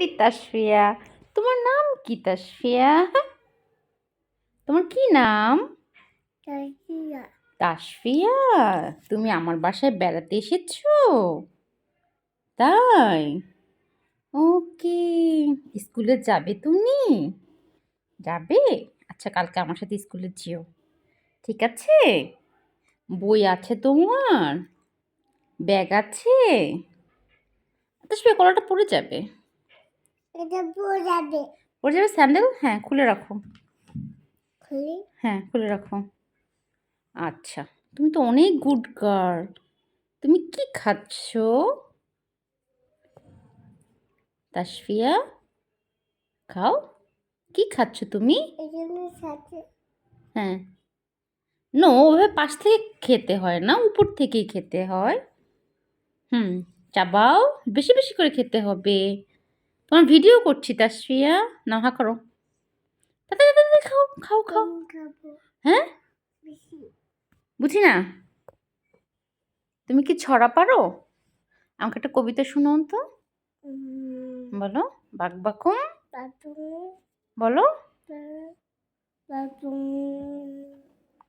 Ready Tasfia? তোমার নাম কি তাসফিয়া? তোমার কি নাম? তাসফিয়া। তুমি আমার বাসায় বেড়াতে এসেছ? তাই? ওকে। স্কুলে যাবে তুমি? যাবে? আচ্ছা কালকে আমার সাথে স্কুলে যেও। ঠিক আছে? বই আছে তোমার? ব্যাগ আছে? তাসফিয়া কলাটা পড়ে যাবে। এটা পড়ে যাবে। পড়ে যাবে স্যান্ডেল? হ্যাঁ খুলে রাখো। খুলি। হ্যাঁ খুলে রাখো। আচ্ছা তুমি তো অনেক গুড গার্ল তুমি কি খাচ্ছ? তাসফিয়া খাও। কি খাচ্ছ তুমি? হ্যাঁ। নো ওভাবে পাশ থেকে খেতে হয় না উপর থেকেই খেতে হয়। হুম চাবাও। বেশি বেশি করে খেতে হবে। তোমার ভিডিও করছি তাসফিয়া না হা করো। খাও খাও খাও। হ্যাঁ? বুঝি। না? তুমি কি ছড়া পারো? আমাকে একটা কবিতা শুনাও তো। বলো বাক বাকুম। বলো।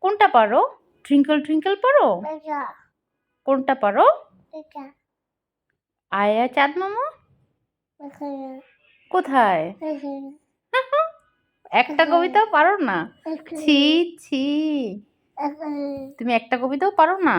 কোনটা পারো? ট্রিঙ্কল ট্রিঙ্কল পারো? কোনটা পারো? আয়া চাঁদ মামা? কোথায়? একটা কবিতাও পারো না? ছি ছি। তুমি একটা কবিতাও পারো না?